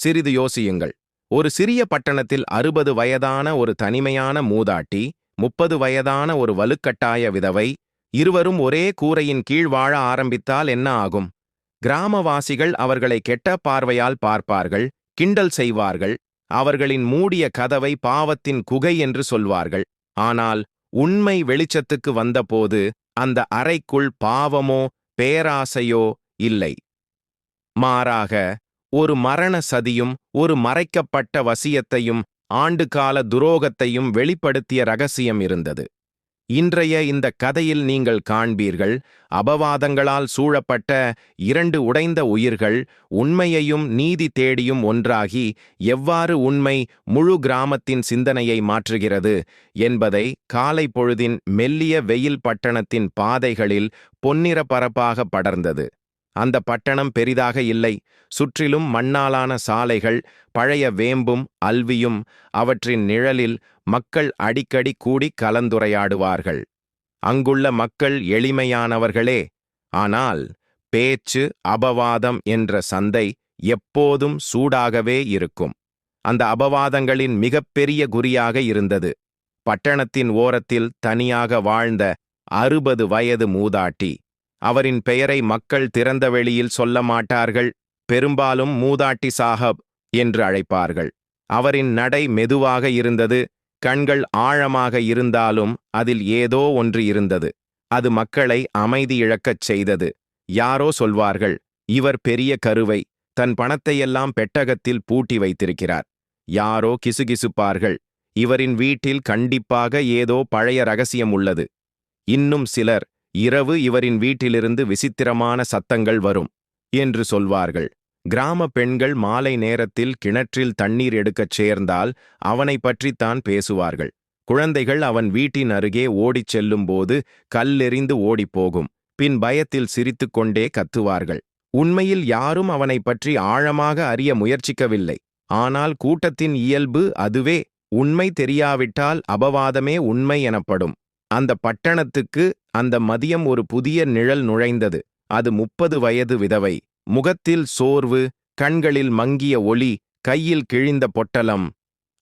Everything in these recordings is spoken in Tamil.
சிறிது யோசியுங்கள். ஒரு சிறிய பட்டணத்தில் அறுபது வயதான ஒரு தனிமையான மூதாட்டி முப்பது வயதான ஒரு வலுக்கட்டாய விதவை இருவரும் ஒரே கூரையின் கீழ் வாழ ஆரம்பித்தால் என்ன ஆகும்? கிராமவாசிகள் அவர்களை கெட்ட பார்வையால் பார்ப்பார்கள் கிண்டல் செய்வார்கள் அவர்களின் மூடிய கதவை பாவத்தின் குகை என்று சொல்வார்கள். ஆனால் உண்மை வெளிச்சத்துக்கு வந்தபோது அந்த அறைக்குள் பாவமோ பேராசையோ இல்லை. மாறாக ஒரு மரண சதியும் ஒரு மறைக்கப்பட்ட வசியத்தையும் ஆண்டுகால துரோகத்தையும் வெளிப்படுத்திய ரகசியம் இருந்தது. இன்றைய இந்த கதையில் நீங்கள் காண்பீர்கள் அபவாதங்களால் சூழப்பட்ட இரண்டு உடைந்த உயிர்கள் உண்மையையும் நீதி தேடியும் ஒன்றாகி எவ்வாறு உண்மை முழு கிராமத்தின் சிந்தனையை மாற்றுகிறது என்பதை காலை பொழுதின் மெல்லிய வெயில் பட்டணத்தின் பாதைகளில் பொன்னிற பரப்பாக படர்ந்தது. அந்த பட்டணம் பெரிதாக இல்லை. சுற்றிலும் மண்ணாலான சாலைகள் பழைய வேம்பும் அல்வியும் அவற்றின் நிழலில் மக்கள் அடிக்கடி கூடி கலந்துரையாடுவார்கள். அங்குள்ள மக்கள் எளிமையானவர்களே ஆனால் பேச்சு அபவாதம் என்ற சந்தை எப்போதும் சூடாகவே இருக்கும். அந்த அபவாதங்களின் மிகப்பெரிய குறியாக இருந்தது. பட்டணத்தின் ஓரத்தில் தனியாக வாழ்ந்த அறுபது வயது மூதாட்டி அவரின் பெயரை மக்கள் திறந்த வெளியில் சொல்ல மாட்டார்கள் பெரும்பாலும் மூதாட்டி சாஹப் என்று அழைப்பார்கள். அவரின் நடை மெதுவாக இருந்தது கண்கள் ஆழமாக இருந்தாலும் அதில் ஏதோ ஒன்று இருந்தது. அது மக்களை அமைதி இழக்கச் செய்தது. யாரோ சொல்வார்கள் இவர் பெரிய கருவை தன் பணத்தையெல்லாம் பெட்டகத்தில் பூட்டி வைத்திருக்கிறார். யாரோ கிசுகிசுப்பார்கள் இவரின் வீட்டில் கண்டிப்பாக ஏதோ பழைய ரகசியம் உள்ளது. இன்னும் சிலர் இரவு இவரின் வீட்டிலிருந்து விசித்திரமான சத்தங்கள் வரும் என்று சொல்வார்கள். கிராம பெண்கள் மாலை நேரத்தில் கிணற்றில் தண்ணீர் எடுக்கச் சேர்ந்தால் அவனை பற்றித்தான் பேசுவார்கள். குழந்தைகள் அவன் வீட்டின் அருகே ஓடிச் செல்லும்போது கல்லெறிந்து ஓடிப்போகும் பின் பயத்தில் சிரித்துக்கொண்டே கத்துவார்கள். உண்மையில் யாரும் அவனை பற்றி ஆழமாக அறிய முயற்சிக்கவில்லை. ஆனால் கூட்டத்தின் இயல்பு அதுவே உண்மை தெரியாவிட்டால் அபவாதமே உண்மை எனப்படும். அந்த பட்டணத்துக்கு அந்த மதியம் ஒரு புதிய நிழல் நுழைந்தது. அது முப்பது வயது விதவை. முகத்தில் சோர்வு கண்களில் மங்கிய ஒளி கையில் கிழிந்த பொட்டலம்.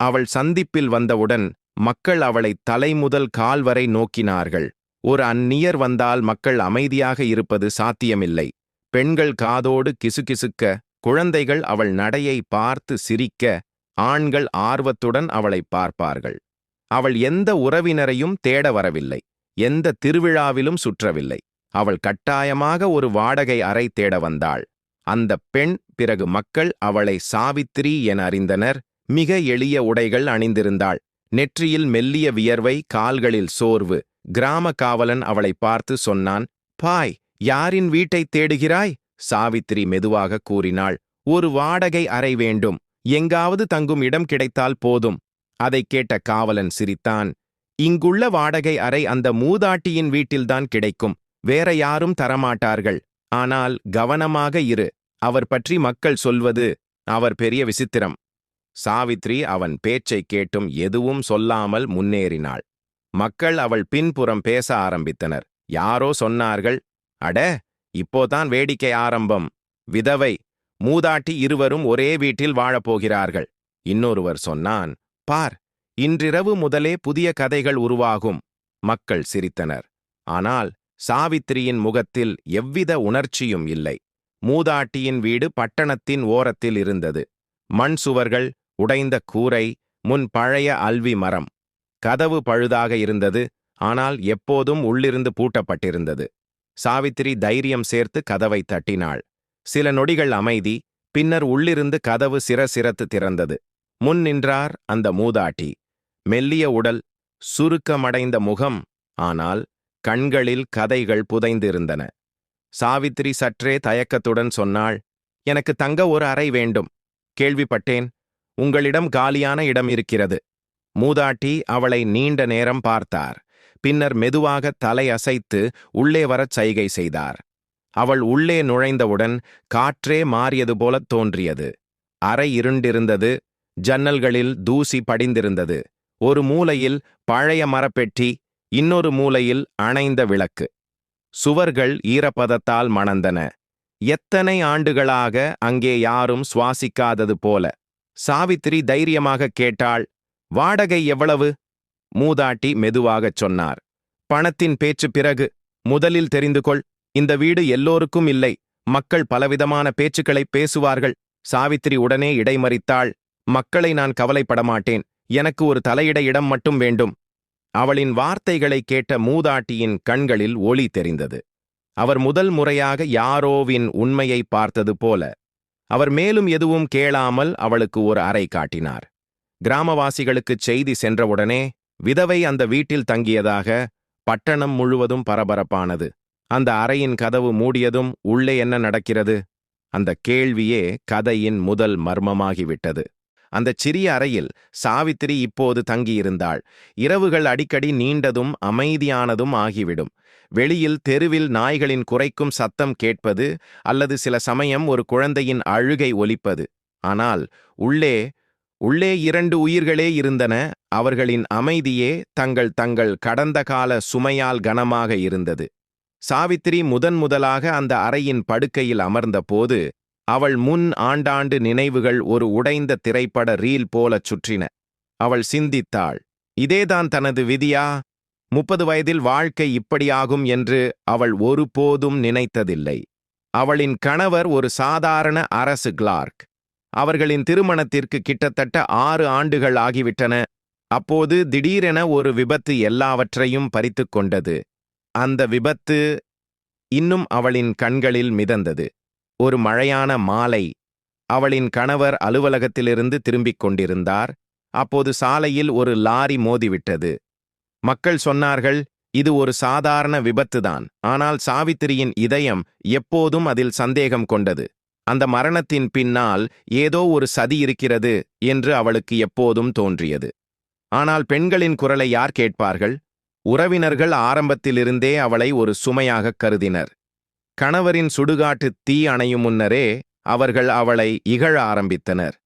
அவள் சந்திப்பில் வந்தவுடன் மக்கள் அவளை தலைமுதல் கால் வரை நோக்கினார்கள். ஒரு அந்நியர் வந்தால் மக்கள் அமைதியாக இருப்பது சாத்தியமில்லை. பெண்கள் காதோடு கிசுகிசுக்க குழந்தைகள் அவள் நடையை பார்த்து சிரிக்க ஆண்கள் ஆர்வத்துடன் அவளை பார்ப்பார்கள். அவள் எந்த உறவினரையும் தேட வரவில்லை. எந்த திருவிழாவிலும் சுற்றவில்லை. அவள் கட்டாயமாக ஒரு வாடகை அறை தேட வந்தாள். அந்த பெண் பிறகு மக்கள் அவளை சாவித்திரி என அறிந்தனர். மிக எளிய உடைகள் அணிந்திருந்தாள். நெற்றியில் மெல்லிய வியர்வை கால்களில் சோர்வு. கிராம காவலன் அவளை பார்த்து சொன்னான் பாய் யாரின் வீட்டைத் தேடுகிறாய்? சாவித்திரி மெதுவாக கூறினாள் ஒரு வாடகை அறை வேண்டும். எங்காவது தங்கும் இடம் கிடைத்தால் போதும். அதைக் கேட்ட காவலன் சிரித்தான் இங்குள்ள வாடகை அறை அந்த மூதாட்டியின் வீட்டில்தான் கிடைக்கும் வேற யாரும் தரமாட்டார்கள். ஆனால் கவனமாக இரு அவர் பற்றி மக்கள் சொல்வது அவர் பெரிய விசித்திரம். சாவித்ரி அவன் பேச்சைக் கேட்டும் எதுவும் சொல்லாமல் முன்னேறினாள். மக்கள் அவள் பின்புறம் பேச ஆரம்பித்தனர். யாரோ சொன்னார்கள் அட இப்போதான் வேடிக்கை ஆரம்பம். விதவை மூதாட்டி இருவரும் ஒரே வீட்டில் வாழப்போகிறார்கள் இன்னொருவர் சொன்னான் பார் இன்றிரவு முதலே புதிய கதைகள் உருவாகும். மக்கள் சிரித்தனர். ஆனால் சாவித்திரியின் முகத்தில் எவ்வித உணர்ச்சியும் இல்லை. மூதாட்டியின் வீடு பட்டணத்தின் ஓரத்தில் இருந்தது. மண் சுவர்கள் உடைந்த கூரை முன் பழைய அல்வி மரம். கதவு பழுதாக இருந்தது ஆனால் எப்போதும் உள்ளிருந்து பூட்டப்பட்டிருந்தது. சாவித்திரி தைரியம் சேர்த்து கதவை தட்டினாள். சில நொடிகள் அமைதி பின்னர் உள்ளிருந்து கதவு சிரசிரத்து திறந்தது. முன் நின்றார் அந்த மூதாட்டி. மெல்லிய உடல் சுருக்கமடைந்த முகம் ஆனால் கண்களில் கதைகள் புதைந்திருந்தன. சாவித்திரி சற்றே தயக்கத்துடன் சொன்னாள் எனக்கு தங்க ஒரு அறை வேண்டும். கேள்விப்பட்டேன் உங்களிடம் காலியான இடம் இருக்கிறது. மூதாட்டி அவளை நீண்ட நேரம் பார்த்தார். பின்னர் மெதுவாக தலை அசைத்து உள்ளே வரச் சைகை செய்தார். அவள் உள்ளே நுழைந்தவுடன் காற்றே மாறியது போலத் தோன்றியது. அறை இருண்டிருந்தது ஜன்னல்களில் தூசி படிந்திருந்தது. ஒரு மூலையில் பழைய மரப்பெட்டி இன்னொரு மூலையில் அணைந்த விளக்கு. சுவர்கள் ஈரப்பதத்தால் மணந்தன. எத்தனை ஆண்டுகளாக அங்கே யாரும் சுவாசிக்காதது போல. சாவித்திரி தைரியமாக கேட்டாள் வாடகை எவ்வளவு? மூதாட்டி மெதுவாகச் சொன்னார் பணத்தின் பேச்சு பிறகு. முதலில் தெரிந்து கொள் இந்த வீடு எல்லோருக்கும் இல்லை. மக்கள் பலவிதமான பேச்சுக்களை பேசுவார்கள். சாவித்திரி உடனே இடைமறித்தாள் மக்களை நான் கவலைப்பட மாட்டேன் எனக்கு ஒரு தலையிட இடம் மட்டும் வேண்டும். அவளின் வார்த்தைகளை கேட்ட மூதாட்டியின் கண்களில் ஒளி தெரிந்தது. அவர் முதல் முறையாக யாரோவின் உண்மையை பார்த்தது போல. அவர் மேலும் எதுவும் கேளாமல் அவளுக்கு ஒரு அறை காட்டினார். கிராமவாசிகளுக்குச் செய்தி சென்றவுடனே விதவை அந்த வீட்டில் தங்கியதாக பட்டணம் முழுவதும் பரபரப்பானது. அந்த அறையின் கதவு மூடியதும் உள்ளே என்ன நடக்கிறது? அந்த கேள்வியே கதையின் முதல் மர்மமாகிவிட்டது. அந்தச் சிறிய அறையில் சாவித்திரி இப்போது தங்கியிருந்தாள். இரவுகள் அடிக்கடி நீண்டதும் அமைதியானதும் ஆகிவிடும். வெளியில் தெருவில் நாய்களின் குறைக்கும் சத்தம் கேட்பது அல்லது சில சமயம் ஒரு குழந்தையின் அழுகை ஒலிப்பது. ஆனால் உள்ளே உள்ளே இரண்டு உயிர்களே இருந்தன. அவர்களின் அமைதியே தங்கள் தங்கள் கடந்த கால சுமையால் கனமாக இருந்தது. சாவித்திரி முதன் முதலாக அந்த அறையின் படுக்கையில் அமர்ந்தபோது அவள் முன் ஆண்டாண்டு நினைவுகள் ஒரு உடைந்த திரைப்பட ரீல் போலச் சுற்றின. அவள் சிந்தித்தாள். இதேதான் தனது விதியா? முப்பது வயதில் வாழ்க்கை இப்படியாகும் என்று அவள் ஒருபோதும் நினைத்ததில்லை. அவளின் கணவர் ஒரு சாதாரண அரசு கிளார்க். அவர்களின் திருமணத்திற்கு கிட்டத்தட்ட ஆறு ஆண்டுகள் ஆகிவிட்டன. அப்போது திடீரென ஒரு விபத்து எல்லாவற்றையும் பறித்துக் கொண்டது. அந்த விபத்து இன்னும் அவளின் கண்களில் மிதந்தது. ஒரு மழையான மாலை அவளின் கணவர் அலுவலகத்திலிருந்து திரும்பிக் கொண்டிருந்தார். அப்போது சாலையில் ஒரு லாரி மோதிவிட்டது. மக்கள் சொன்னார்கள் இது ஒரு சாதாரண விபத்துதான். ஆனால் சாவித்திரியின் இதயம் எப்போதும் அதில் சந்தேகம் கொண்டது. அந்த மரணத்தின் பின்னால் ஏதோ ஒரு சதி இருக்கிறது என்று அவளுக்கு எப்போதும் தோன்றியது. ஆனால் பெண்களின் குரலை யார் கேட்பார்கள்? உறவினர்கள் ஆரம்பத்திலிருந்தே அவளை ஒரு சுமையாகக் கருதினர். கணவரின் சுடுகாட்டு தீ அணையும் முன்னரே அவர்கள் அவளை இகழ ஆரம்பித்தனர்.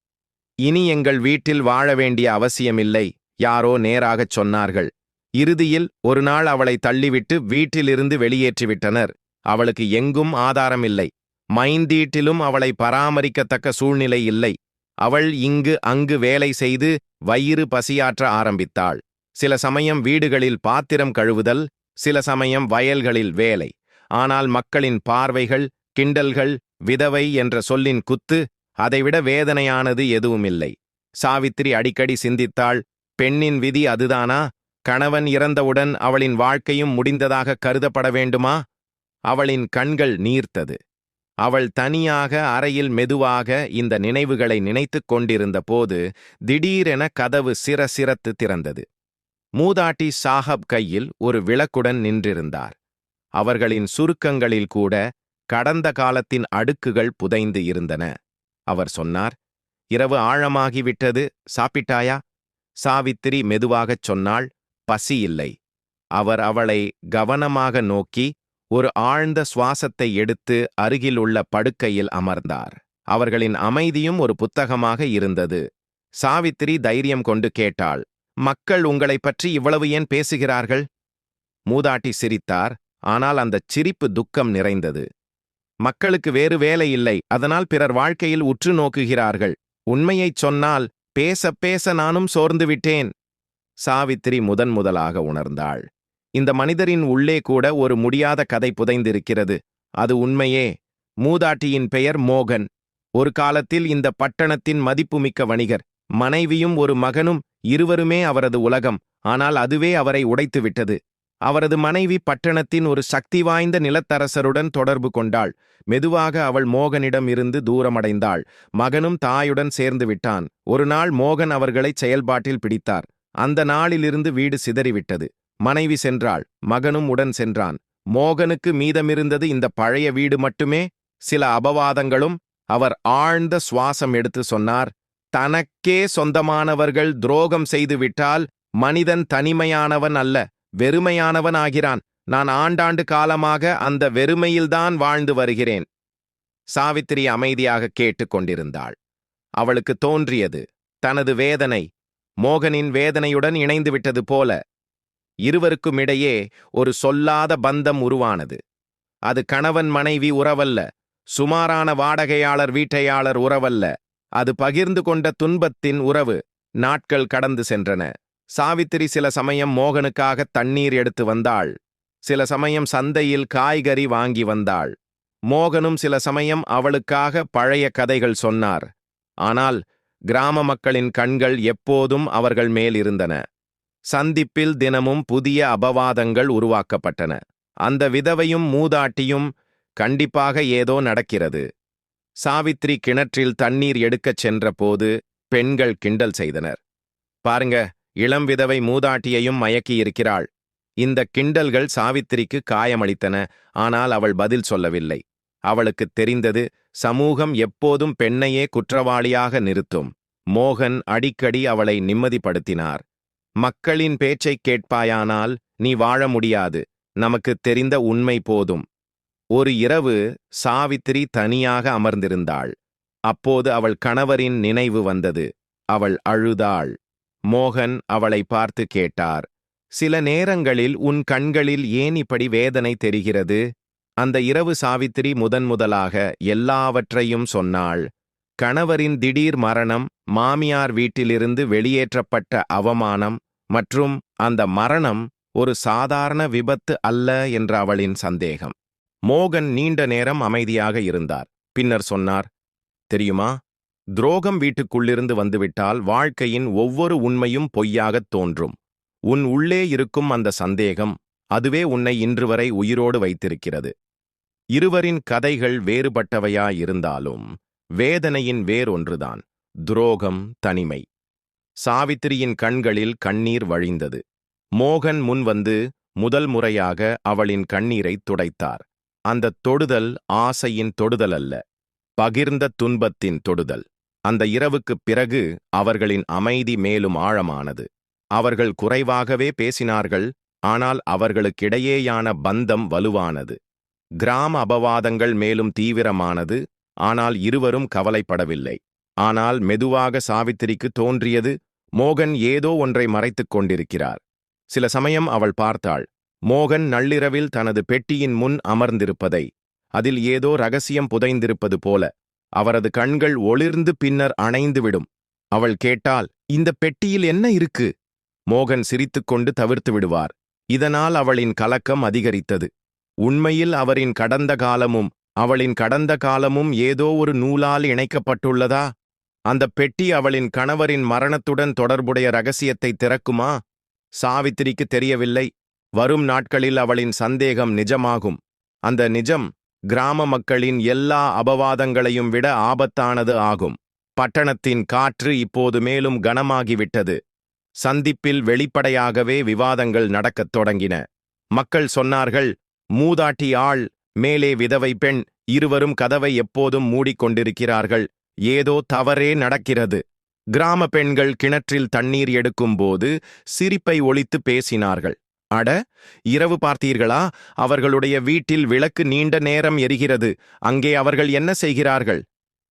இனி எங்கள் வீட்டில் வாழ வேண்டிய அவசியமில்லை யாரோ நேராகச் சொன்னார்கள். இறுதியில் ஒரு நாள் அவளை தள்ளிவிட்டு வீட்டிலிருந்து வெளியேற்றிவிட்டனர். அவளுக்கு எங்கும் ஆதாரமில்லை. மைந்தீட்டிலும் அவளை பராமரிக்கத்தக்க சூழ்நிலை இல்லை. அவள் இங்கு அங்கு வேலை செய்து வயிறு பசியாற்ற ஆரம்பித்தாள். சில சமயம் வீடுகளில் பாத்திரம் கழுவுதல் சில சமயம் வயல்களில் வேலை. ஆனால் மக்களின் பார்வைகள் கிண்டல்கள் விதவை என்ற சொல்லின் குத்து அதைவிட வேதனையானது எதுவுமில்லை. சாவித்திரி அடிக்கடி சிந்தித்தாள் பெண்ணின் விதி அதுதானா? கணவன் இறந்தவுடன் அவளின் வாழ்க்கையும் முடிந்ததாக கருதப்பட வேண்டுமா? அவளின் கண்கள் நீர்த்தது. அவள் தனியாக அறையில் மெதுவாக இந்த நினைவுகளை நினைத்துக் கொண்டிருந்த போது திடீரென கதவு சிரசிரத்து திறந்தது. மூதாட்டி சாஹப் கையில் ஒரு விளக்குடன் நின்றிருந்தார். அவர்களின் சுருக்கங்களில் கூட கடந்த காலத்தின் அடுக்குகள் புதைந்து இருந்தன. அவர் சொன்னார் இரவு ஆழமாகிவிட்டது சாப்பிட்டாயா? சாவித்திரி மெதுவாகச் சொன்னாள் பசி இல்லை. அவர் அவளை கவனமாக நோக்கி ஒரு ஆழ்ந்த சுவாசத்தை எடுத்து அருகிலுள்ள படுக்கையில் அமர்ந்தார். அவர்களின் அமைதியும் ஒரு புத்தகமாக இருந்தது. சாவித்திரி தைரியம் கொண்டு கேட்டாள் மக்கள் உங்களைப் பற்றி இவ்வளவு ஏன் பேசுகிறார்கள்? மூதாட்டி சிரித்தார் ஆனால் அந்தச் சிரிப்பு துக்கம் நிறைந்தது. மக்களுக்கு வேறு வேலை இல்லை அதனால் பிறர் வாழ்க்கையில் உற்று நோக்குகிறார்கள். உண்மையைச் சொன்னால் பேச பேச நானும் சோர்ந்து விட்டேன். சாவித்திரி முதன் முதலாக உணர்ந்தாள். இந்த மனிதரின் உள்ளே கூட ஒரு முடியாத கதை புதைந்திருக்கிறது. அது உண்மையே. மூதாட்டியின் பெயர் மோகன். ஒரு காலத்தில் இந்த பட்டணத்தின் மதிப்புமிக்க வணிகர் மனைவியும் ஒரு மகனும் இருவருமே அவரது உலகம். ஆனால் அதுவே அவரை உடைத்துவிட்டது. அவரது மனைவி பட்டணத்தின் ஒரு சக்தி வாய்ந்த நிலத்தரசருடன் தொடர்பு கொண்டாள். மெதுவாக அவள் மோகனிடம் இருந்து தூரமடைந்தாள். மகனும் தாயுடன் சேர்ந்து விட்டான். ஒரு நாள் மோகன் அவர்களை செயல்பாட்டில் பிடித்தார். அந்த நாளிலிருந்து வீடு சிதறிவிட்டது. மனைவி சென்றாள். மகனும் உடன் சென்றான். மோகனுக்கு மீதமிருந்தது இந்த பழைய வீடு மட்டுமே? சில அபவாதங்களும்? அவர் ஆழ்ந்த சுவாசம் எடுத்து சொன்னார். தனக்கே சொந்தமானவர்கள் துரோகம் செய்துவிட்டால் மனிதன் தனிமையானவன் அல்ல. வெறுமையானவன் ஆகிறான் நான் ஆண்டாண்டு காலமாக அந்த வெறுமையில்தான் வாழ்ந்து வருகிறேன். சாவித்திரி அமைதியாக கேட்டுக்கொண்டிருந்தாள். அவளுக்கு தோன்றியது தனது வேதனை மோகனின் வேதனையுடன் இணைந்துவிட்டது போல. இருவருக்குமிடையே ஒரு சொல்லாத பந்தம் உருவானது. அது கணவன் மனைவி உறவல்ல சுமாரான வாடகையாளர் வீட்டையாளர் உறவல்ல. அது பகிர்ந்து கொண்ட துன்பத்தின் உறவு நாட்கள் கடந்து சென்றன. சாவித்திரி சில சமயம் மோகனுக்காக தண்ணீர் எடுத்து வந்தாள். சில சமயம் சந்தையில் காய்கறி வாங்கி வந்தாள். மோகனும் சில சமயம் அவளுக்காக பழைய கதைகள் சொன்னார். ஆனால் கிராம மக்களின் கண்கள் எப்போதும் அவர்கள் மேல் இருந்தன. சந்திப்பில் தினமும் புதிய அபவாதங்கள் உருவாக்கப்பட்டன. அந்த விதவையும் மூதாட்டியும் கண்டிப்பாக ஏதோ நடக்கிறது. சாவித்ரி கிணற்றில் தண்ணீர் எடுக்கச் சென்றபோது பெண்கள் கிண்டல் செய்தனர். பாருங்க இளம் விதவை மூதாட்டியையும் மயக்கியிருக்கிறாள். இந்த கிண்டல்கள் சாவித்திரிக்கு காயமளித்தன. ஆனால் அவள் பதில் சொல்லவில்லை. அவளுக்குத் தெரிந்தது சமூகம் எப்போதும் பெண்ணையே குற்றவாளியாக நிறுத்தும். மோகன் அடிக்கடி அவளை நிம்மதிப்படுத்தினார். மக்களின் பேச்சைக் கேட்பாயானால் நீ வாழ முடியாது. நமக்குத் தெரிந்த உண்மை போதும். ஒரு இரவு சாவித்திரி தனியாக அமர்ந்திருந்தாள். அப்போது அவள் கணவரின் நினைவு வந்தது. அவள் அழுதாள். மோகன் அவளை பார்த்து கேட்டார் சில நேரங்களில் உன் கண்களில் ஏன் இப்படி வேதனை தெரிகிறது? அந்த இரவு சாவித்திரி முதன் முதலாக எல்லாவற்றையும் சொன்னாள். கணவரின் திடீர் மரணம் மாமியார் வீட்டிலிருந்து வெளியேற்றப்பட்ட அவமானம் மற்றும் அந்த மரணம் ஒரு சாதாரண விபத்து அல்ல என்ற அவளின் சந்தேகம். மோகன் நீண்ட நேரம் அமைதியாக இருந்தார். பின்னர் சொன்னார் தெரியுமா? துரோகம் வீட்டுக்குள்ளிருந்து வந்துவிட்டால் வாழ்க்கையின் ஒவ்வொரு உண்மையும் பொய்யாகத் தோன்றும். உன் உள்ளே இருக்கும் அந்த சந்தேகம் அதுவே உன்னை இன்று வரை உயிரோடு வைத்திருக்கிறது. இருவரின் கதைகள் வேறுபட்டவையாயிருந்தாலும் வேதனையின் வேறொன்றுதான் துரோகம் தனிமை. சாவித்திரியின் கண்களில் கண்ணீர் வழிந்தது. மோகன் முன் வந்து முதல் முறையாக அவளின் கண்ணீரைத் துடைத்தார். அந்த தொடுதல் ஆசையின் தொடுதல் அல்ல பகிர்ந்த துன்பத்தின் தொடுதல். அந்த இரவுக்குப் பிறகு அவர்களின் அமைதி மேலும் ஆழமானது. அவர்கள் குறைவாகவே பேசினார்கள் ஆனால் அவர்களுக்கிடையேயான பந்தம் வலுவானது. கிராம அபவாதங்கள் மேலும் தீவிரமானது ஆனால் இருவரும் கவலைப்படவில்லை. ஆனால் மெதுவாக சாவித்திரிக்கு தோன்றியது மோகன் ஏதோ ஒன்றை மறைத்துக் கொண்டிருக்கிறார். சில சமயம் அவள் பார்த்தாள் மோகன் நள்ளிரவில் தனது பெட்டியின் முன் அமர்ந்திருப்பதை அதில் ஏதோ ரகசியம் புதைந்திருப்பது போல. அவரது கண்கள் ஒளிர்ந்து பின்னர் அணைந்துவிடும். அவள் கேட்டால் இந்த பெட்டியில் என்ன இருக்கு? மோகன் சிரித்துக்கொண்டு தவிர்த்து விடுவார் இதனால் அவளின் கலக்கம் அதிகரித்தது. உண்மையில் அவரின் கடந்த காலமும் அவளின் கடந்த காலமும் ஏதோ ஒரு நூலால் இணைக்கப்பட்டுள்ளதா? அந்த பெட்டி அவளின் கணவரின் மரணத்துடன் தொடர்புடைய ரகசியத்தை திறக்குமா? சாவித்திரிக்கு தெரியவில்லை. வரும் நாட்களில் அவளின் சந்தேகம் நிஜமாகும். அந்த நிஜம் கிராம மக்களின் எல்லா அபவாதங்களையும் விட ஆபத்தானது ஆகும். பட்டணத்தின் காற்று இப்போது மேலும் கனமாகிவிட்டது. சந்திப்பில் வெளிப்படையாகவே விவாதங்கள் நடக்கத் தொடங்கின. மக்கள் சொன்னார்கள் மூதாட்டி ஆள் மேலே விதவை பெண் இருவரும் கதவை எப்போதும் மூடிக்கொண்டிருக்கிறார்கள். ஏதோ தவறே நடக்கிறது. கிராம பெண்கள் கிணற்றில் தண்ணீர் எடுக்கும்போது சிரிப்பை ஒழித்து பேசினார்கள். அட இரவு பார்த்தீர்களா? அவர்களுடைய வீட்டில் விளக்கு நீண்ட நேரம் எரிகிறது. அங்கே அவர்கள் என்ன செய்கிறார்கள்?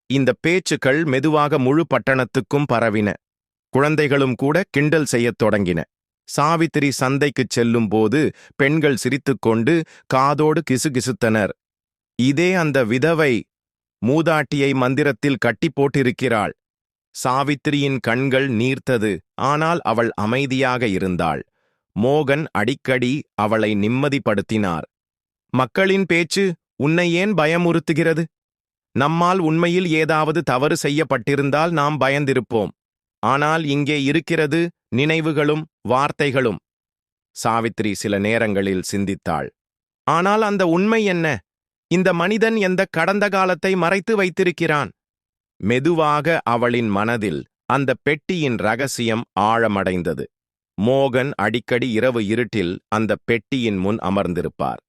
இந்த பேச்சுக்கள் மெதுவாக முழு பட்டணத்துக்கும் பரவின. குழந்தைகளும் கூட கிண்டல் செய்யத் தொடங்கின. சாவித்திரி சந்தைக்குச் செல்லும்போது பெண்கள் சிரித்துக்கொண்டு காதோடு கிசுகிசுத்தனர். இதே அந்த விதவை மூதாட்டியை மந்திரத்தில் கட்டி போட்டிருக்கிறாள். சாவித்திரியின் கண்கள் நீர்த்தது. ஆனால் அவள் அமைதியாக இருந்தாள். மோகன் அடிக்கடி அவளை நிம்மதிப்படுத்தினார். மக்களின் பேச்சு உன்னை ஏன் பயமுறுத்துகிறது? நம்மால் உண்மையில் ஏதாவது தவறு செய்யப்பட்டிருந்தால் நாம் பயந்திருப்போம். ஆனால் இங்கே இருக்கிறது நினைவுகளும் வார்த்தைகளும். சாவித்ரி சில நேரங்களில் சிந்தித்தாள். ஆனால் அந்த உண்மை என்ன? இந்த மனிதன் எந்த கடந்த காலத்தை மறைத்து வைத்திருக்கிறான்? மெதுவாக அவளின் மனதில் அந்த பெட்டியின் ரகசியம் ஆழமடைந்தது. மோகன் அடிக்கடி இரவு இருட்டில் அந்த பெட்டியின் முன் அமர்ந்திருப்பார்.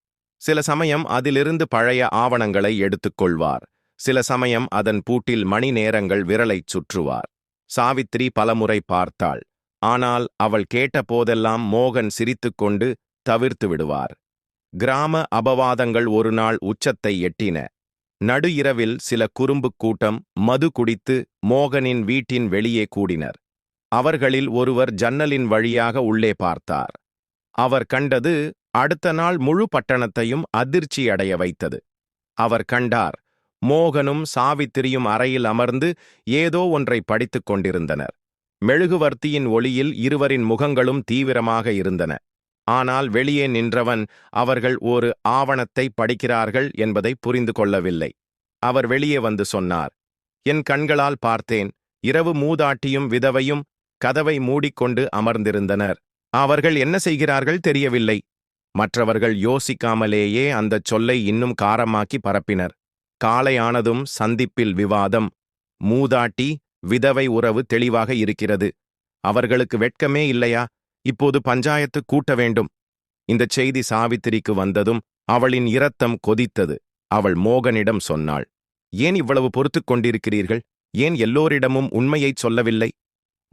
சில சமயம் அதிலிருந்து பழைய ஆவணங்களை எடுத்துக்கொள்வார் சில சமயம் அதன் பூட்டில் மணி நேரங்கள் விரலைச் சுற்றுவார். சாவித்ரி பலமுறை பார்த்தாள். ஆனால் அவள் கேட்டபோதெல்லாம் மோகன் சிரித்துக்கொண்டு தவிர்த்து விடுவார். கிராம அபவாதங்கள் ஒரு நாள் உச்சத்தை எட்டின. நடு இரவில் சில குறும்புக் கூட்டம் மது குடித்து மோகனின் வீட்டின் வெளியே கூடினர். அவர்களில் ஒருவர் ஜன்னலின் வழியாக உள்ளே பார்த்தார். அவர் கண்டது அடுத்த நாள் முழு பட்டணத்தையும் அதிர்ச்சியடைய வைத்தது. அவர் கண்டார் மோகனும் சாவித்திரியும் அறையில் அமர்ந்து ஏதோ ஒன்றை படித்துக் கொண்டிருந்தனர். மெழுகுவர்த்தியின் ஒளியில் இருவரின் முகங்களும் தீவிரமாக இருந்தன. ஆனால் வெளியே நின்றவன் அவர்கள் ஒரு ஆவணத்தை படிக்கிறார்கள் என்பதை புரிந்து கொள்ளவில்லை. அவர் வெளியே வந்து சொன்னார் என் கண்களால் பார்த்தேன் இரவு மூதாட்டியும் விதவையும் கதவை மூடிக்கொண்டு அமர்ந்திருந்தனர். அவர்கள் என்ன செய்கிறார்கள் தெரியவில்லை. மற்றவர்கள் யோசிக்காமலேயே அந்தச் சொல்லை இன்னும் காரமாக்கி பரப்பினர். காலையானதும் சந்திப்பில் விவாதம். மூதாட்டி விதவை உறவு தெளிவாக இருக்கிறது. அவர்களுக்கு வெட்கமே இல்லையா? இப்போது பஞ்சாயத்து கூட்ட வேண்டும். இந்தச் செய்தி சாவித்திரிக்கு வந்ததும் அவளின் இரத்தம் கொதித்தது. அவள் மோகனிடம் சொன்னாள் ஏன் இவ்வளவு பொறுத்துக் கொண்டிருக்கிறீர்கள்? ஏன் எல்லோரிடமும் உண்மையைச் சொல்லவில்லை?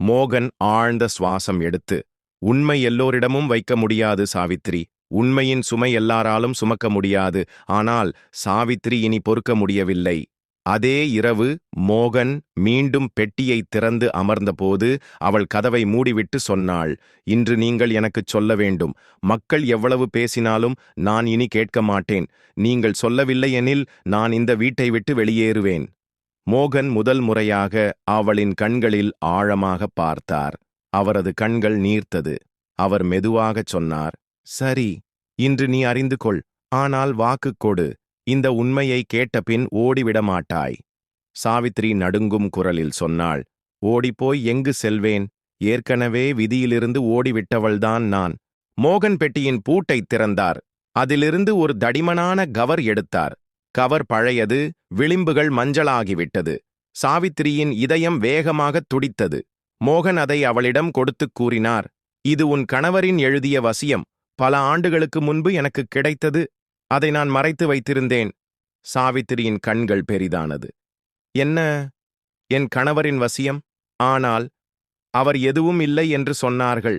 மோகன் ஆழ்ந்த சுவாசம் எடுத்து உண்மை எல்லோரிடமும் வைக்க முடியாது சாவித்ரி. உண்மையின் சுமை எல்லாராலும் சுமக்க முடியாது. ஆனால் சாவித்ரி இனி பொறுக்க முடியவில்லை. அதே இரவு மோகன் மீண்டும் பெட்டியை திறந்து அமர்ந்தபோது அவள் கதவை மூடிவிட்டு சொன்னாள் இன்று நீங்கள் எனக்குச் சொல்ல வேண்டும். மக்கள் எவ்வளவு பேசினாலும் நான் இனி கேட்க மாட்டேன். நீங்கள் சொல்லவில்லை எனில் நான் இந்த வீட்டை விட்டு வெளியேறுவேன். மோகன் முதல் முறையாக அவளின் கண்களில் ஆழமாக பார்த்தார். அவரது கண்கள் நீர்த்தது. அவர் மெதுவாகச் சொன்னார் சரி இன்று நீ அறிந்து கொள். ஆனால் வாக்குக் கொடு. இந்த உண்மையை கேட்டபின் ஓடிவிட மாட்டாய் சாவித்ரி நடுங்கும் குரலில் சொன்னாள் ஓடிப்போய் எங்கு செல்வேன்? ஏற்கனவே விதியிலிருந்து ஓடிவிட்டவள்தான் நான். மோகன் பெட்டியின் பூட்டைத் திறந்தார். அதிலிருந்து ஒரு தடிமனான கவர் எடுத்தார். கவர் பழையது விளிம்புகள் மஞ்சளாகிவிட்டது. சாவித்திரியின் இதயம் வேகமாகத் துடித்தது. மோகன் அதை அவளிடம் கொடுத்துக் கூறினார் இது உன் கணவரின் எழுதிய வசியம். பல ஆண்டுகளுக்கு முன்பு எனக்கு கிடைத்தது. அதை நான் மறைத்து வைத்திருந்தேன். சாவித்திரியின் கண்கள் பெரிதானது. என்ன? என் கணவரின் வசியம்? ஆனால் அவர் எதுவும் இல்லை என்று சொன்னார்கள்.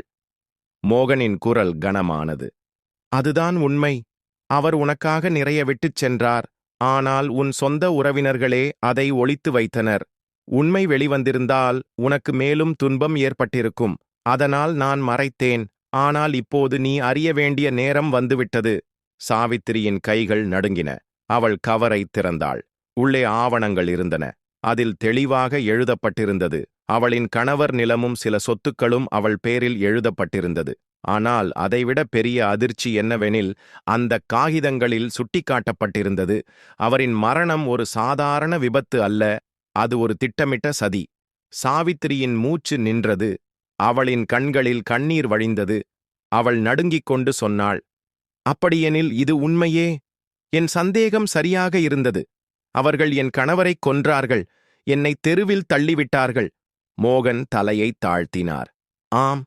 மோகனின் குரல் கனமானது. அதுதான் உண்மை. அவர் உனக்காக நிறைய விட்டுச் சென்றார். ஆனால் உன் சொந்த உறவினர்களே அதை ஒளித்து வைத்தனர். உண்மை வெளிவந்திருந்தால் உனக்கு மேலும் துன்பம் ஏற்பட்டிருக்கும். அதனால் நான் மறைத்தேன். ஆனால் இப்போது நீ அறிய வேண்டிய நேரம் வந்துவிட்டது. சாவித்திரியின் கைகள் நடுங்கின. அவள் கவரை திறந்தாள். உள்ளே ஆவணங்கள் இருந்தன. அதில் தெளிவாக எழுதப்பட்டிருந்தது. அவளின் கணவர் நிலமும் சில சொத்துக்களும் அவள் பேரில் எழுதப்பட்டிருந்தது. ஆனால் அதைவிட பெரிய அதிர்ச்சி என்னவெனில் அந்த காகிதங்களில் சுட்டிக்காட்டப்பட்டிருந்தது. அவரின் மரணம் ஒரு சாதாரண விபத்து அல்ல அது ஒரு திட்டமிட்ட சதி. சாவித்திரியின் மூச்சு நின்றது அவளின் கண்களில் கண்ணீர் வழிந்தது. அவள் நடுங்கிக் கொண்டு சொன்னாள் அப்படியெனில் இது உண்மையே? என் சந்தேகம் சரியாக இருந்தது. அவர்கள் என் கணவரைக் கொன்றார்கள் என்னை தெருவில் தள்ளிவிட்டார்கள். மோகன் தலையைத் தாழ்த்தினார். ஆம்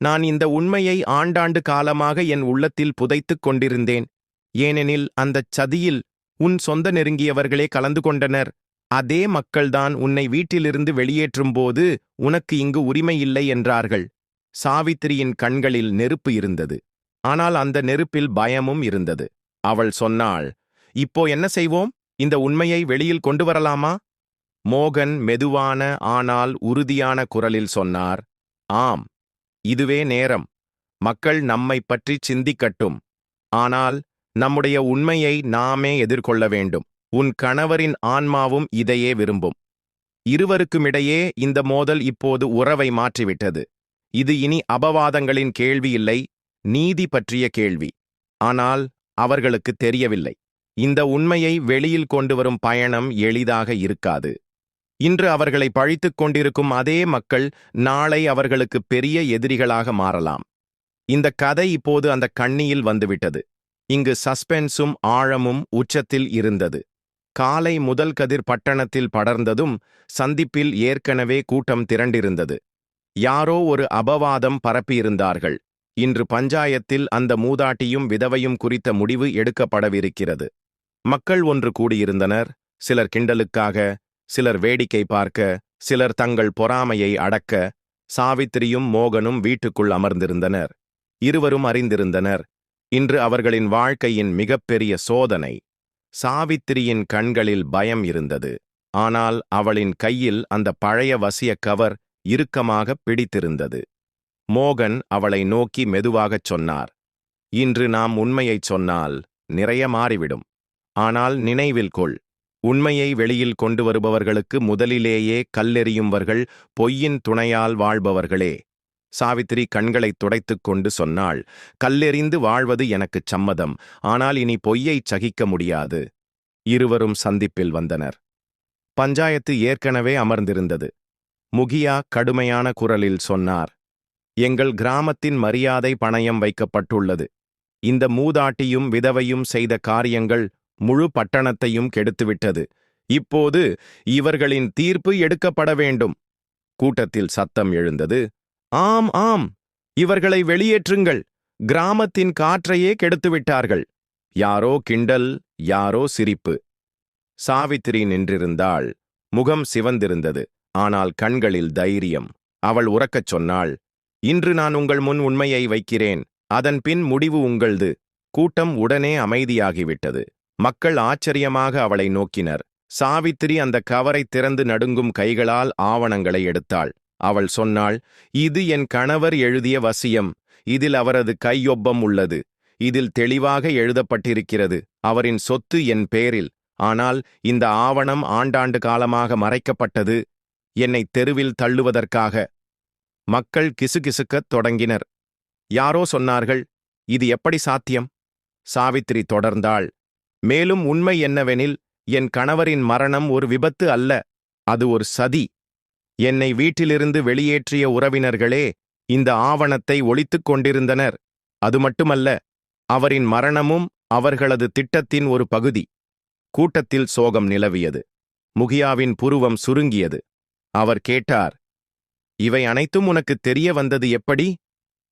நான் இந்த உண்மையை ஆண்டாண்டு காலமாக என் உள்ளத்தில் புதைத்துக் கொண்டிருந்தேன். ஏனெனில் அந்தச் சதியில் உன் சொந்த நெருங்கியவர்களே கலந்து கொண்டனர். அதே மக்கள்தான் உன்னை வீட்டிலிருந்து வெளியேற்றும்போது உனக்கு இங்கு உரிமையில்லை என்றார்கள். சாவித்திரியின் கண்களில் நெருப்பு இருந்தது. ஆனால் அந்த நெருப்பில் பயமும் இருந்தது. அவள் சொன்னாள் இப்போ என்ன செய்வோம்? இந்த உண்மையை வெளியில் கொண்டு வரலாமா? மோகன் மெதுவான ஆனால் உறுதியான குரலில் சொன்னார் ஆம். இதுவே நேரம். மக்கள் நம்மை பற்றி சிந்திக்கட்டும். ஆனால் நம்முடைய உண்மையை நாமே எதிர்கொள்ள வேண்டும். உன் கணவரின் ஆன்மாவும் இதையே விரும்பும். இருவருக்குமிடையே இந்த மோதல் இப்போது உறவை மாற்றிவிட்டது. இது இனி அபவாதங்களின் கேள்வி இல்லை நீதி பற்றிய கேள்வி. ஆனால் அவர்களுக்கு தெரியவில்லை. இந்த உண்மையை வெளியில் கொண்டு வரும் பயணம் எளிதாக இருக்காது. இன்று அவர்களை பழித்துக் கொண்டிருக்கும் அதே மக்கள் நாளை அவர்களுக்கு பெரிய எதிரிகளாக மாறலாம். இந்த கதை இப்போது அந்த கண்ணியில் வந்துவிட்டது. இங்கு சஸ்பென்ஸும் ஆழமும் உச்சத்தில் இருந்தது. காலை முதல் கதிர் பட்டணத்தில் படர்ந்ததும் சந்திப்பில் ஏற்கனவே கூட்டம் திரண்டிருந்தது. யாரோ ஒரு அபவாதம் பரப்பியிருந்தார்கள். இன்று பஞ்சாயத்தில் அந்த மூதாட்டியும் விதவையும் குறித்த முடிவு எடுக்கப்படவிருக்கிறது. மக்கள் ஒன்று கூடியிருந்தனர். சிலர் கிண்டலுக்காக சிலர் வேடிக்கை பார்க்க சிலர் தங்கள் பொறாமையை அடக்க சாவித்திரியும் மோகனும் வீட்டுக்குள் அமர்ந்திருந்தனர். இருவரும் அறிந்திருந்தனர். இன்று அவர்களின் வாழ்க்கையின் மிகப்பெரிய சோதனை. சாவித்திரியின் கண்களில் பயம் இருந்தது. ஆனால் அவளின் கையில் அந்த பழைய வசிய கவர் இறுக்கமாக பிடித்திருந்தது. மோகன் அவளை நோக்கி மெதுவாகச் சொன்னார். இன்று நாம் உண்மையைச் சொன்னால் நிறைய மாறிவிடும். ஆனால் நினைவில் கொள். உண்மையை வெளியில் கொண்டு வருபவர்களுக்கு முதலிலேயே கல்லெறியும்வர்கள் பொய்யின் துணையால் வாழ்பவர்களே. சாவித்திரி கண்களைத் துடைத்துக் கொண்டு சொன்னாள் கல்லெறிந்து வாழ்வது எனக்குச் சம்மதம் ஆனால் இனி பொய்யைச் சகிக்க முடியாது. இருவரும் சந்திப்பில் வந்தனர். பஞ்சாயத்து ஏற்கனவே அமர்ந்திருந்தது. முகியா கடுமையான குரலில் சொன்னார் எங்கள் கிராமத்தின் மரியாதை பணயம் வைக்கப்பட்டுள்ளது. இந்த மூதாட்டியும் விதவையும் செய்த காரியங்கள் முழு பட்டணத்தையும் கெடுத்துவிட்டது. இப்போது இவர்களின் தீர்ப்பு எடுக்கப்பட வேண்டும். கூட்டத்தில் சத்தம் எழுந்தது. ஆம் ஆம் இவர்களை வெளியேற்றுங்கள். கிராமத்தின் காற்றையே கெடுத்துவிட்டார்கள். யாரோ கிண்டல் யாரோ சிரிப்பு. சாவித்திரி நின்றிருந்தாள். முகம் சிவந்திருந்தது. ஆனால் கண்களில் தைரியம். அவள் உறக்கச் சொன்னாள். இன்று நான் உங்கள் முன் உண்மையை வைக்கிறேன். அதன் பின் முடிவு உங்கள்து. கூட்டம் உடனே அமைதியாகிவிட்டது. மக்கள் ஆச்சரியமாக அவளை நோக்கினர். சாவித்திரி அந்த கவரை திறந்து நடுங்கும் கைகளால் ஆவணங்களை எடுத்தாள். அவள் சொன்னாள் இது என் கணவர் எழுதிய வசியம். இதில் அவரது கையொப்பம் உள்ளது. இதில் தெளிவாக எழுதப்பட்டிருக்கிறது. அவரின் சொத்து என் பேரில். ஆனால் இந்த ஆவணம் ஆண்டாண்டு காலமாக மறைக்கப்பட்டது. என்னை தெருவில் தள்ளுவதற்காக. மக்கள் கிசுகிசுக்கத் தொடங்கினர். யாரோ சொன்னார்கள் இது எப்படி சாத்தியம்? சாவித்திரி தொடர்ந்தாள் மேலும் உண்மை என்னவெனில் என் கணவரின் மரணம் ஒரு விபத்து அல்ல அது ஒரு சதி. என்னை வீட்டிலிருந்து வெளியேற்றிய உறவினர்களே இந்த ஆவணத்தை ஒழித்துக் கொண்டிருந்தனர். அது மட்டுமல்ல அவரின் மரணமும் அவர்களது திட்டத்தின் ஒரு பகுதி. கூட்டத்தில் சோகம் நிலவியது. முகியாவின் புருவம் சுருங்கியது. அவர் கேட்டார் இவை அனைத்தும் உனக்கு தெரிய வந்தது எப்படி?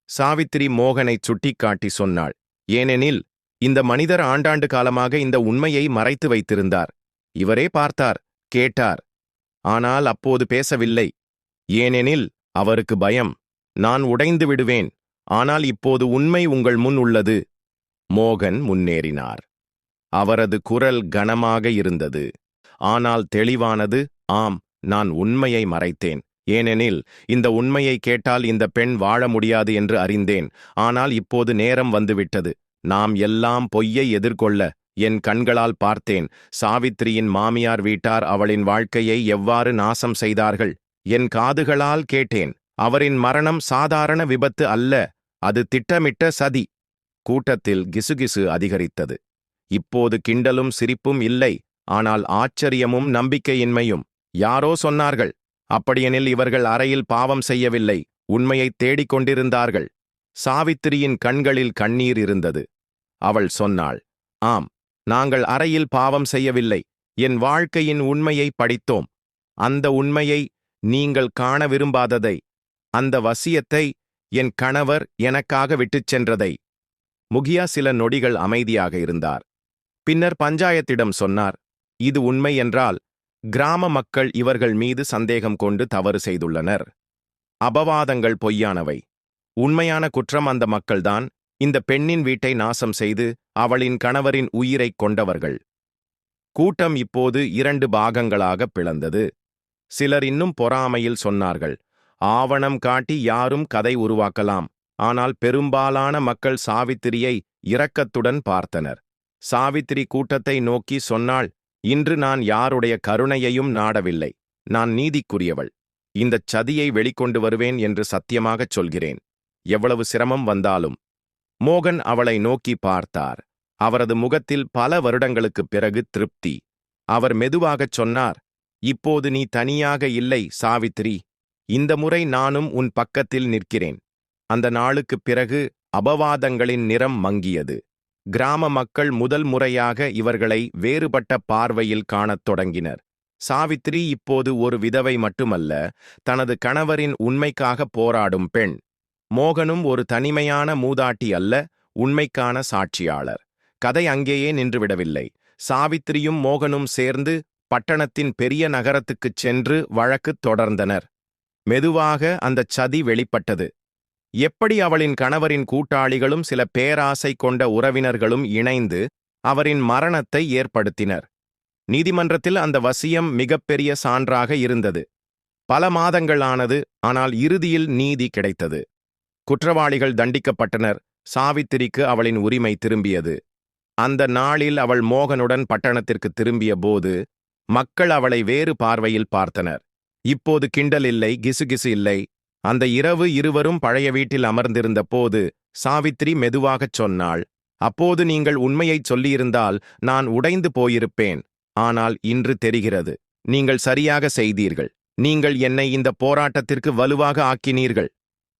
சாவித்திரி மோகனைச் சுட்டிக்காட்டி சொன்னாள் ஏனெனில் இந்த மனிதர் ஆண்டாண்டு காலமாக இந்த உண்மையை மறைத்து வைத்திருந்தார். இவரே பார்த்தார் கேட்டார். ஆனால் அப்போது பேசவில்லை. ஏனெனில் அவருக்கு பயம். நான் உடைந்து விடுவேன். ஆனால் இப்போது உண்மை உங்கள் முன் உள்ளது. மோகன் முன்னேறினார். அவரது குரல் கனமாக இருந்தது. ஆனால் தெளிவானது ஆம் நான் உண்மையை மறைத்தேன். ஏனெனில் இந்த உண்மையை கேட்டால் இந்த பெண் வாழ முடியாது என்று அறிந்தேன். ஆனால் இப்போது நேரம் வந்துவிட்டது. நாம் எல்லாம் பொய்யை எதிர்கொள்ள என் கண்களால் பார்த்தேன். சாவித்திரியின் மாமியார் வீட்டார் அவளின் வாழ்க்கையை எவ்வாறு நாசம் செய்தார்கள்? என் காதுகளால் கேட்டேன். அவரின் மரணம் சாதாரண விபத்து அல்ல அது திட்டமிட்ட சதி. கூட்டத்தில் கிசுகிசு அதிகரித்தது. இப்போது கிண்டலும் சிரிப்பும் இல்லை ஆனால் ஆச்சரியமும் நம்பிக்கையின்மையும். யாரோ சொன்னார்கள் அப்படியெனில் இவர்கள் அறையில் பாவம் செய்யவில்லை உண்மையைத் தேடிக் கொண்டிருந்தார்கள் சாவித்திரியின் கண்களில் கண்ணீர் இருந்தது. அவள் சொன்னாள் ஆம் நாங்கள் அறையில் பாவம் செய்யவில்லை. என் வாழ்க்கையின் உண்மையை படித்தோம். அந்த உண்மையை நீங்கள் காண விரும்பாததை அந்த வசியத்தை என் கணவர் எனக்காக விட்டுச் சென்றதை. முகியா சில நொடிகள் அமைதியாக இருந்தார். பின்னர் பஞ்சாயத்திடம் சொன்னார் இது உண்மை என்றால் கிராம மக்கள் இவர்கள் மீது சந்தேகம் கொண்டு தவறு செய்துள்ளனர். அபவாதங்கள் பொய்யானவை. உண்மையான குற்றம் அந்த மக்கள்தான். இந்த பெண்ணின் வீட்டை நாசம் செய்து அவளின் கணவரின் உயிரைக் கொண்டவர்கள். கூட்டம் இப்போது இரண்டு பாகங்களாக பிளந்தது. சிலர் இன்னும் பொறாமையில் சொன்னார்கள் ஆவணம் காட்டி யாரும் கதை உருவாக்கலாம். ஆனால் பெரும்பாலான மக்கள் சாவித்திரியை இரக்கத்துடன் பார்த்தனர். சாவித்திரி கூட்டத்தை நோக்கி சொன்னாள் இன்று நான் யாருடைய கருணையையும் நாடவில்லை. நான் நீதிக்குரியவள். இந்தச் சதியை வெளிக்கொண்டு வருவேன் என்று சத்தியமாகச் சொல்கிறேன். எவ்வளவு சிரமம் வந்தாலும் மோகன் அவளை நோக்கி பார்த்தார். அவரது முகத்தில் பல வருடங்களுக்குப் பிறகு திருப்தி. அவர் மெதுவாகச் சொன்னார் இப்போது நீ தனியாக இல்லை சாவித்திரி இந்த முறை நானும் உன் பக்கத்தில் நிற்கிறேன். அந்த நாளுக்குப் பிறகு அபவாதங்களின் நிறம் மங்கியது. கிராம மக்கள் முதல் முறையாக இவர்களை வேறுபட்ட பார்வையில் காணத் தொடங்கினர். சாவித்திரி இப்போது ஒரு விதவை மட்டுமல்ல தனது கணவரின் உண்மைக்காக போராடும் பெண். மோகனும் ஒரு தனிமையான மூதாட்டி அல்ல உண்மைக்கான சாட்சியாளர். கதை அங்கேயே நின்றுவிடவில்லை. சாவித்திரியும் மோகனும் சேர்ந்து பட்டணத்தின் பெரிய நகரத்துக்குச் சென்று வழக்கு தொடர்ந்தனர். மெதுவாக அந்தச் சதி வெளிப்பட்டது. எப்படி அவளின் கணவரின் கூட்டாளிகளும் சில பேராசை கொண்ட உறவினர்களும் இணைந்து அவரின் மரணத்தை ஏற்படுத்தினர். நீதிமன்றத்தில் அந்த வசியம் மிகப்பெரிய சான்றாக இருந்தது. பல மாதங்கள் ஆனது ஆனால் இறுதியில் நீதி கிடைத்தது. குற்றவாளிகள் தண்டிக்கப்பட்டனர். சாவித்திரிக்கு அவளின் உரிமை திரும்பியது. அந்த நாளில் அவள் மோகனுடன் பட்டணத்திற்கு திரும்பிய போது மக்கள் அவளை வேறு பார்வையில் பார்த்தனர். இப்போது கிண்டல் இல்லை கிசுகிசு இல்லை. அந்த இரவு இருவரும் பழைய வீட்டில் அமர்ந்திருந்த போது சாவித்திரி மெதுவாகச் சொன்னாள் அப்போது நீங்கள் உண்மையைச் சொல்லியிருந்தால் நான் உடைந்து போயிருப்பேன். ஆனால் இன்று தெரிகிறது. நீங்கள் சரியாக செய்தீர்கள். நீங்கள் என்னை இந்த போராட்டத்திற்கு வலுவாக ஆக்கினீர்கள்.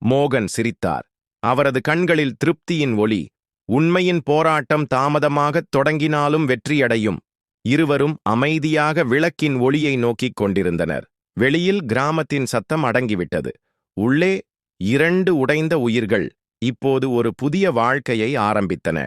மோகன் சிரித்தார். அவரது கண்களில் திருப்தியின் ஒளி உண்மையின் போராட்டம் தாமதமாகத் தொடங்கினாலும் வெற்றியடையும். இருவரும் அமைதியாக விளக்கின் ஒளியை நோக்கிக் கொண்டிருந்தனர். வெளியில் கிராமத்தின் சத்தம் அடங்கிவிட்டது. உள்ளே இரண்டு உடைந்த உயிர்கள் இப்போது ஒரு புதிய வாழ்க்கையை ஆரம்பித்தன.